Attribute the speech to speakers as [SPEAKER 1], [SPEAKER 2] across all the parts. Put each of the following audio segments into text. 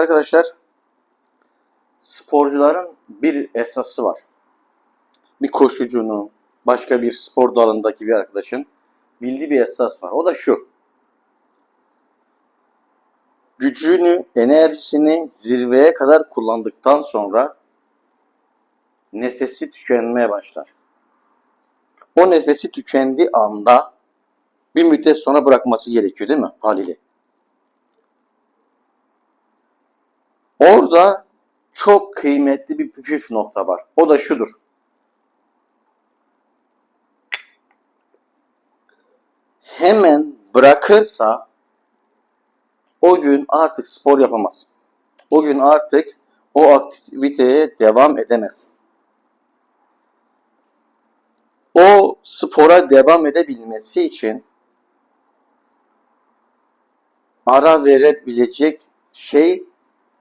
[SPEAKER 1] Arkadaşlar sporcuların bir esası var. Bir koşucunun, başka bir spor dalındaki bir arkadaşın bildiği bir esas var. O da şu. Gücünü, enerjisini zirveye kadar kullandıktan sonra nefesi tükenmeye başlar. O nefesi tükendiği anda bir müddet sonra bırakması gerekiyor değil mi haliyle? Orada çok kıymetli bir püf nokta var. O da şudur. Hemen bırakırsa o gün artık spor yapamaz. O gün artık o aktiviteye devam edemez. O spora devam edebilmesi için ara verebilecek şey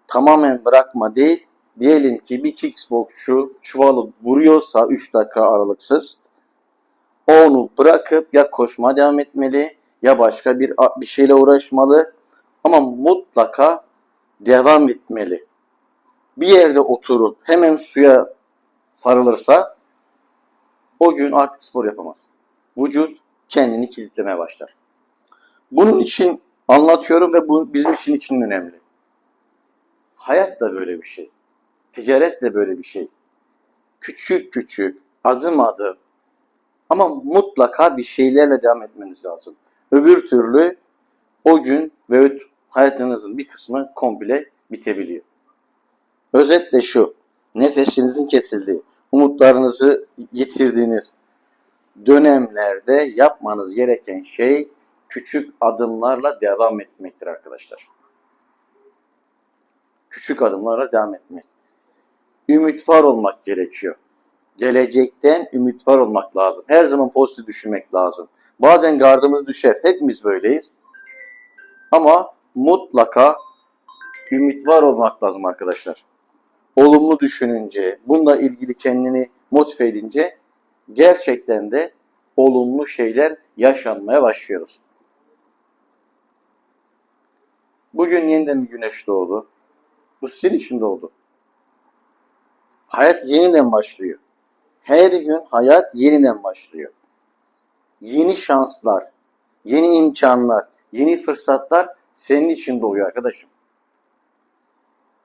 [SPEAKER 1] tamamen bırakma değil. Diyelim ki bir kickboksçu çuvalı vuruyorsa 3 dakika aralıksız onu bırakıp ya koşma devam etmeli ya başka bir bir şeyle uğraşmalı ama mutlaka devam etmeli. Bir yerde oturup hemen suya sarılırsa o gün artık spor yapamaz. Vücut kendini kilitlemeye başlar. Bunun için anlatıyorum ve bu bizim için için önemli. Hayat da böyle bir şey. Ticaret de böyle bir şey. Küçük küçük, adım adım ama mutlaka bir şeylerle devam etmeniz lazım. Öbür türlü o gün ve hayatınızın bir kısmı komple bitebiliyor. Özetle şu, nefesinizin kesildiği, umutlarınızı yitirdiğiniz dönemlerde yapmanız gereken şey küçük adımlarla devam etmektir arkadaşlar. Küçük adımlarla devam etmek. Ümit var olmak gerekiyor. Gelecekten ümit var olmak lazım. Her zaman pozitif düşünmek lazım. Bazen gardımız düşer. Hepimiz böyleyiz. Ama mutlaka ümit var olmak lazım arkadaşlar. Olumlu düşününce, bununla ilgili kendini motive edince gerçekten de olumlu şeyler yaşanmaya başlıyoruz. Bugün yeniden bir güneş doğdu. Bu sizin için doğdu. Hayat yeniden başlıyor. Her gün hayat yeniden başlıyor. Yeni şanslar, yeni imkanlar, yeni fırsatlar senin için doğuyor arkadaşım.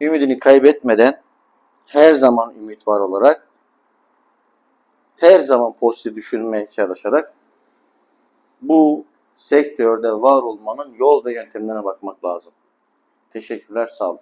[SPEAKER 1] Ümidini kaybetmeden her zaman ümit var olarak her zaman pozitif düşünmeye çalışarak bu sektörde var olmanın yol ve yöntemlerine bakmak lazım. Teşekkürler, sağ olun.